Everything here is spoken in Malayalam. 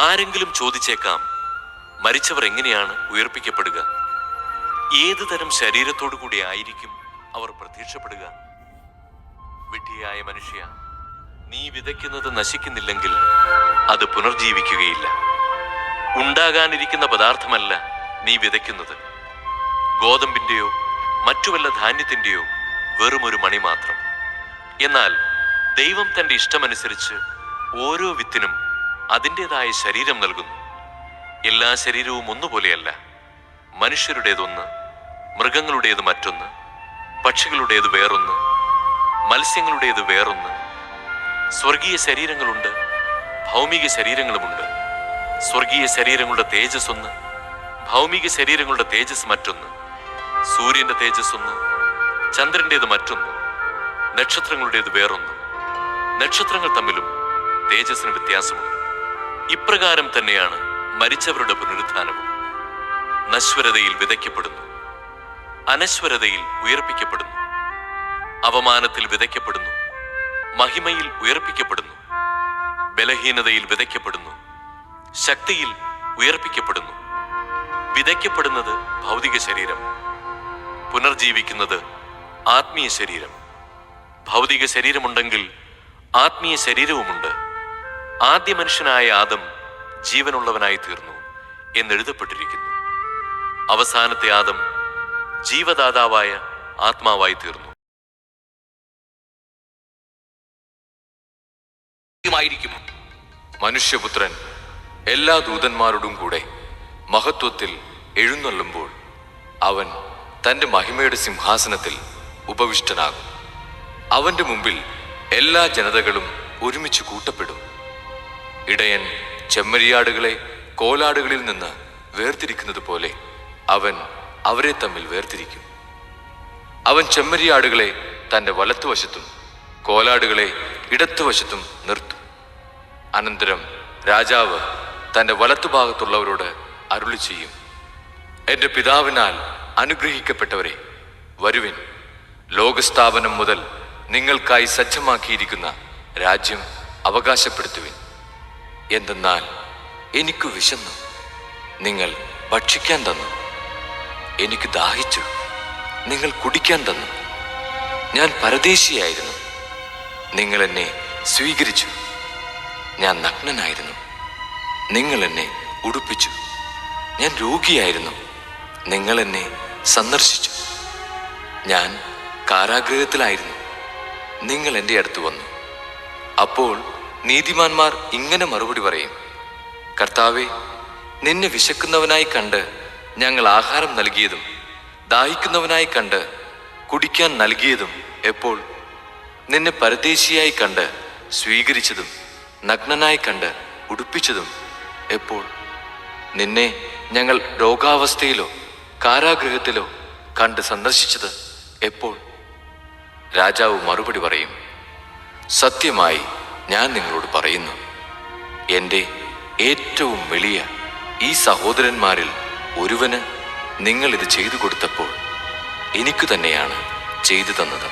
ആരെങ്കിലും ചോദിച്ചേക്കാം മരിച്ചവർ എങ്ങനെയാണ് ഉയർപ്പിക്കപ്പെടുക? ഏതു തരം ശരീരത്തോടു കൂടി ആയിരിക്കും അവർ പ്രത്യക്ഷപ്പെടുക? വിഡ്ഢിയായ മനുഷ്യ നീ വിതയ്ക്കുന്നത് നശിക്കുന്നില്ലെങ്കിൽ അത് പുനർജീവിക്കുകയില്ല. ഉണ്ടാകാനിരിക്കുന്ന പദാർത്ഥമല്ല നീ വിതയ്ക്കുന്നത്. ഗോതമ്പിന്റെയോ മറ്റു വല്ല ധാന്യത്തിന്റെയോ വെറുമൊരു മണി മാത്രം. എന്നാൽ ദൈവം തന്റെ ഇഷ്ടമനുസരിച്ച് ഓരോ വിത്തിനും അതിന്റെതായ ശരീരം നൽകുന്നു. എല്ലാ ശരീരവും ഒന്നുപോലെയല്ല. മനുഷ്യരുടേതൊന്ന് മൃഗങ്ങളുടേത് മറ്റൊന്ന് പക്ഷികളുടേത് വേറൊന്ന് മത്സ്യങ്ങളുടേത് വേറൊന്ന് സ്വർഗീയ ശരീരങ്ങളുണ്ട് ഭൗമിക ശരീരങ്ങളുമുണ്ട്. സ്വർഗീയ ശരീരങ്ങളുടെ തേജസ് ഒന്ന് ഭൗമിക ശരീരങ്ങളുടെ തേജസ് മറ്റൊന്ന് സൂര്യന്റെ തേജസ് ഒന്ന് ചന്ദ്രന്റേത് മറ്റൊന്ന് നക്ഷത്രങ്ങളുടേത് വേറൊന്ന്. നക്ഷത്രങ്ങൾ തമ്മിലും തേജസ്സിന് വ്യത്യാസമുണ്ട്. ഇപ്രകാരം തന്നെയാണ് മരിച്ചവരുടെ പുനരുത്ഥാനവും. നശ്വരതയിൽ വിതയ്ക്കപ്പെടുന്നു. അനശ്വരതയിൽ ഉയർപ്പിക്കപ്പെടുന്നു. അവമാനത്തിൽ വിതയ്ക്കപ്പെടുന്നു. മഹിമയിൽ ഉയർപ്പിക്കപ്പെടുന്നു. ബലഹീനതയിൽ വിതയ്ക്കപ്പെടുന്നു. ശക്തിയിൽ ഉയർപ്പിക്കപ്പെടുന്നു. വിതയ്ക്കപ്പെടുന്നത് ഭൗതിക ശരീരം. പുനർജീവിക്കുന്നത് ആത്മീയ ശരീരം. ഭൗതിക ശരീരമുണ്ടെങ്കിൽ ആത്മീയ ശരീരവുമുണ്ട്. ആദ്യ മനുഷ്യനായ ആദം ജീവനുള്ളവനായി തീർന്നു എന്നെഴുതപ്പെട്ടിരിക്കുന്നു അവസാനത്തെ ആദം ജീവദാതാവായ ആത്മാവായി തീർന്നു. മനുഷ്യപുത്രൻ എല്ലാ ദൂതന്മാരോടും കൂടെ മഹത്വത്തിൽ എഴുന്നള്ളുമ്പോൾ അവൻ തന്റെ മഹിമയുടെ സിംഹാസനത്തിൽ ഉപവിഷ്ടനാകും. അവന്റെ മുമ്പിൽ എല്ലാ ജനതകളും ഒരുമിച്ച് കൂട്ടപ്പെടും. ഇടയൻ ചെമ്മരിയാടുകളെ കോലാടുകളിൽ നിന്ന് വേർതിരിക്കുന്നത് പോലെ അവൻ അവരെ തമ്മിൽ വേർതിരിക്കും. അവൻ ചെമ്മരിയാടുകളെ തന്റെ വലത്തുവശത്തും കോലാടുകളെ ഇടത്തുവശത്തും നിർത്തും. അനന്തരം രാജാവ് തന്റെ വലത്തുഭാഗത്തുള്ളവരോട് അരുളി ചെയ്യും എന്റെ പിതാവിനാൽ അനുഗ്രഹിക്കപ്പെട്ടവരെ വരുവിൻ. ലോകസ്ഥാപനം മുതൽ നിങ്ങൾക്കായി സജ്ജമാക്കിയിരിക്കുന്ന രാജ്യം അവകാശപ്പെടുത്തുവിൻ. എന്തെന്നാൽ എനിക്ക് വിശന്നു. നിങ്ങൾ ഭക്ഷിക്കാൻ തന്നു. എനിക്ക് ദാഹിച്ചു. നിങ്ങൾ കുടിക്കാൻ തന്നു. ഞാൻ പരദേശിയായിരുന്നു. നിങ്ങൾ എന്നെ സ്വീകരിച്ചു. ഞാൻ നഗ്നനായിരുന്നു. നിങ്ങൾ എന്നെ ഉടുപ്പിച്ചു. ഞാൻ രോഗിയായിരുന്നു. നിങ്ങൾ എന്നെ സന്ദർശിച്ചു. ഞാൻ കാരാഗ്രഹത്തിലായിരുന്നു. നിങ്ങൾ എന്റെ അടുത്ത് വന്നു. അപ്പോൾ നീതിമാന്മാർ ഇങ്ങനെ മറുപടി പറയും. കർത്താവെ നിന്നെ വിശക്കുന്നവനായി കണ്ട് ഞങ്ങൾ ആഹാരം നൽകിയതും ദാഹിക്കുന്നവനായി കണ്ട് കുടിക്കാൻ നൽകിയതും എപ്പോൾ നിന്നെ പരദേശിയായി കണ്ട് സ്വീകരിച്ചതും നഗ്നനായി കണ്ട് ഉടുപ്പിച്ചതും എപ്പോൾ നിന്നെ ഞങ്ങൾ രോഗാവസ്ഥയിലോ കാരാഗൃഹത്തിലോ കണ്ട് സന്ദർശിച്ചത് എപ്പോൾ? രാജാവ് മറുപടി പറയും. സത്യമായി ഞാൻ നിങ്ങളോട് പറയുന്നു എന്റെ ഏറ്റവും വലിയ ഈ സഹോദരന്മാരിൽ ഒരുവന് നിങ്ങൾ ഇത് ചെയ്തു കൊടുത്തപ്പോൾ എനിക്ക് തന്നെയാണ് ചെയ്തു തന്നത്.